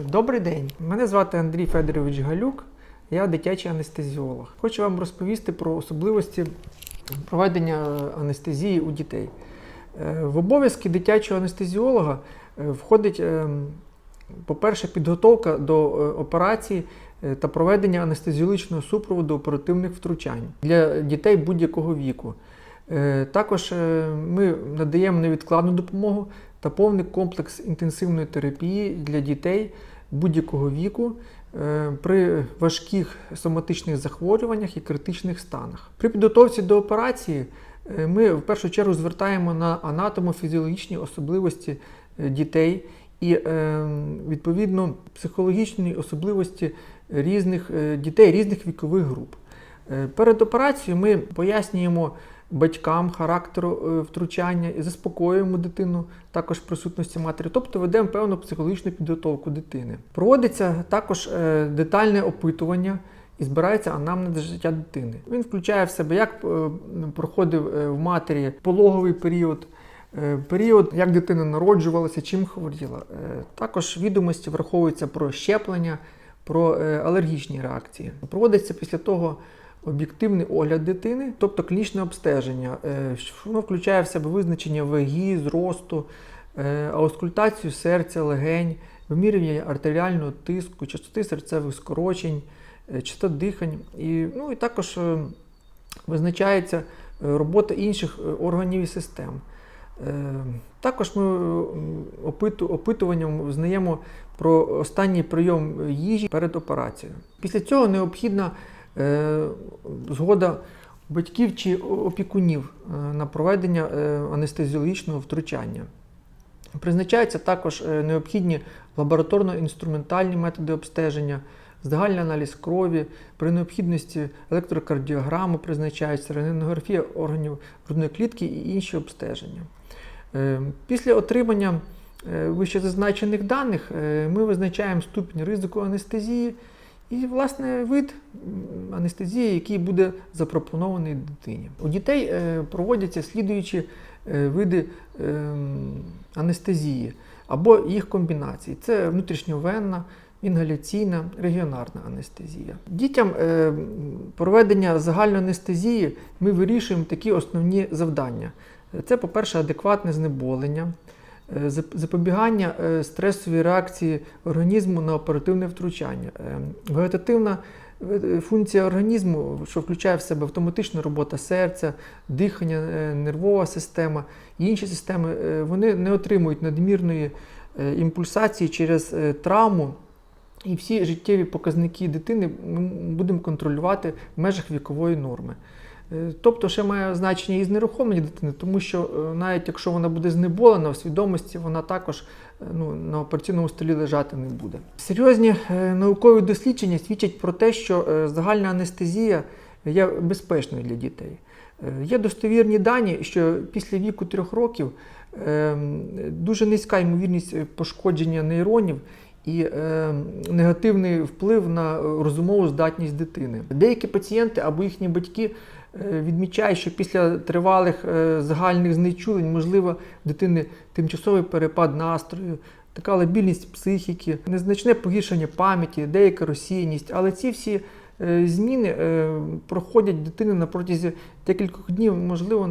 Добрий день, мене звати Андрій Федорович Галюк, я дитячий анестезіолог. Хочу вам розповісти про особливості проведення анестезії у дітей. Е, В обов'язки дитячого анестезіолога е, входить, е, по-перше, підготовка до операції та проведення анестезіологічного супроводу оперативних втручань для дітей будь-якого віку. Також ми надаємо невідкладну допомогу та повний комплекс інтенсивної терапії для дітей будь-якого віку е, при важких соматичних захворюваннях і критичних станах. При підготовці до операції е, ми в першу чергу звертаємо на анатомо-фізіологічні особливості е, дітей і відповідно психологічні особливості різних дітей різних вікових груп. Перед операцією ми пояснюємо батькам характеру е, втручання і заспокоюємо дитину також в присутності матері, тобто ведемо певну психологічну підготовку дитини. Проводиться також е, детальне опитування і збирається анамнез життя дитини. Він включає в себе, як е, проходив в матері пологовий період. Період, як дитина народжувалася, чим хворіла. Також відомості враховуються про щеплення, про алергічні реакції. Проводиться після того об'єктивний огляд дитини, тобто клінічне обстеження. Е, Воно включає в себе визначення ваги, зросту, е, аускультацію серця, легень, вимірювання артеріального тиску, частоти серцевих скорочень, е, частоти дихань. І, ну, і також визначається робота інших органів і систем. Також ми опитуванням взнаємо про останній прийом їжі перед операцією. Після цього необхідна згода батьків чи опікунів е, на проведення е, анестезіологічного втручання. Призначаються також е, необхідні лабораторно-інструментальні методи обстеження, загальний аналіз крові, при необхідності електрокардіограми призначається, рентгенографія органів грудної клітки і інші обстеження. Е, Після отримання е, вищезазначених даних е, ми визначаємо ступінь ризику анестезії і, власне, вид анестезії, який буде запропонований дитині. У дітей е, проводяться слідуючі е, види ем, анестезії або їх комбінації. Це внутрішньовенна, інгаляційна, регіонарна анестезія. Дітям е, проведення загальної анестезії ми вирішуємо такі основні завдання. Це, по-перше, адекватне знеболення, запобігання е, стресовій реакції організму на оперативне втручання, е, вегетативна е, функція організму, що включає в себе автоматична робота серця, дихання, е, нервова система і інші системи, е, вони не отримують надмірної е, імпульсації через е, травму. І всі життєві показники дитини ми будемо контролювати в межах вікової норми. Е, Тобто ще має значення і знерухомлення дитини, тому що е, навіть якщо вона буде знеболена в свідомості, вона також е, ну, на операційному столі лежати не буде. Серйозні наукові дослідження свідчать про те, що загальна анестезія є безпечною для дітей. Є достовірні дані, що після віку трьох років дуже низька ймовірність пошкодження нейронів і е, негативний вплив на розумову здатність дитини. Деякі пацієнти або їхні батьки е, відмічають, що після тривалих е, загальних знечулень, можливо, в дитини тимчасовий перепад настрою. Така лабільність психіки, незначне погіршення пам'яті, деяка розсіяність, але ці всі е, зміни проходять дитини на протязі декількох днів, можливо,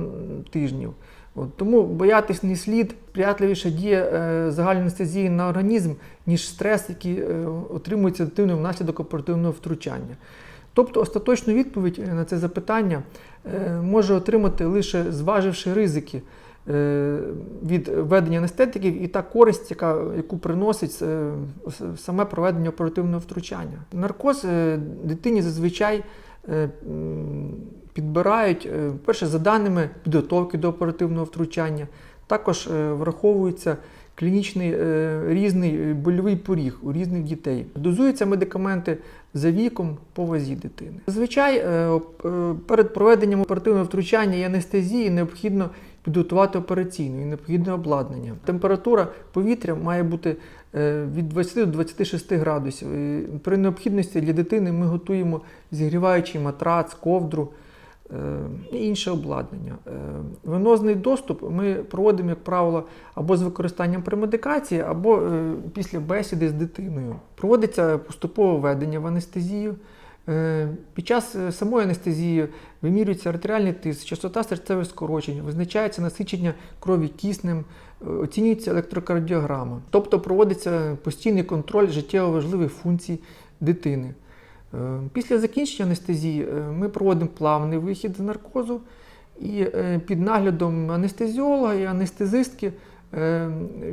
тижнів. От, тому боятись не слід, сприятливіше діє е, загальної анестезії на організм, ніж стрес, який е, отримується дитиною внаслідок оперативного втручання. Тобто остаточну відповідь на це запитання е, може отримати лише зваживши ризики е, від введення анестетиків і та користь, яка, яку приносить е, саме проведення оперативного втручання. Наркоз е, дитині зазвичай е, підбирають е, перше за даними підготовки до оперативного втручання. Також е, враховується клінічний е, різний е, больовий поріг у різних дітей. Дозуються медикаменти за віком по вазі дитини. Зазвичай е, е, перед проведенням оперативного втручання і анестезії необхідно підготувати операційну і необхідне обладнання. Температура повітря має бути е, від 20 до 26 градусів. При необхідності для дитини ми готуємо зігріваючий матрац, ковдру. Е, і інше обладнання. Е, Венозний доступ ми проводимо, як правило, або з використанням премедикації, або е, після бесіди з дитиною. Проводиться поступове введення в анестезію. Під час самої анестезії вимірюється артеріальний тиск, частота серцевих скорочень, визначається насичення крові киснем, оцінюється електрокардіограма. Тобто проводиться постійний контроль життєво важливих функцій дитини. Е, Після закінчення анестезії е, ми проводимо плавний вихід з наркозу і е, під наглядом анестезіолога і анестезистки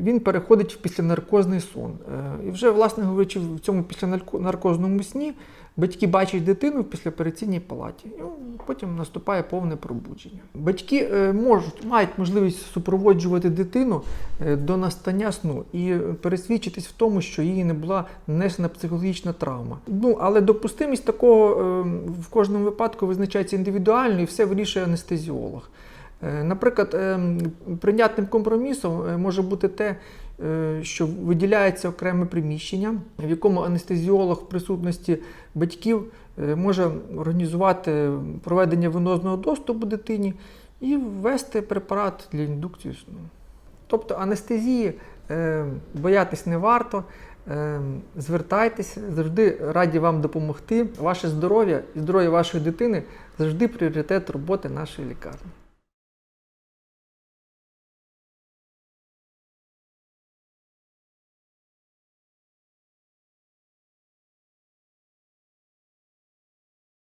він переходить в післянаркозний сон. Е, І вже, власне говорячи, в цьому післянаркозному сні батьки бачать дитину в післяопераційній палаті. І потім наступає повне пробудження. Батьки е, можуть, мають можливість супроводжувати дитину е, до настання сну і пересвідчитись в тому, що їй не була нанесена психологічна травма. Ну, але допустимість такого е, в кожному випадку визначається індивідуально і все вирішує анестезіолог. Е, Наприклад, е, прийнятним компромісом е, може бути те, е, що виділяється окреме приміщення, в якому анестезіолог в присутності батьків може організувати проведення венозного доступу дитині і ввести препарат для індукції сну. Тобто анестезії боятись не варто. Звертайтеся, завжди раді вам допомогти. Ваше здоров'я і здоров'я вашої дитини завжди пріоритет роботи нашої лікарні.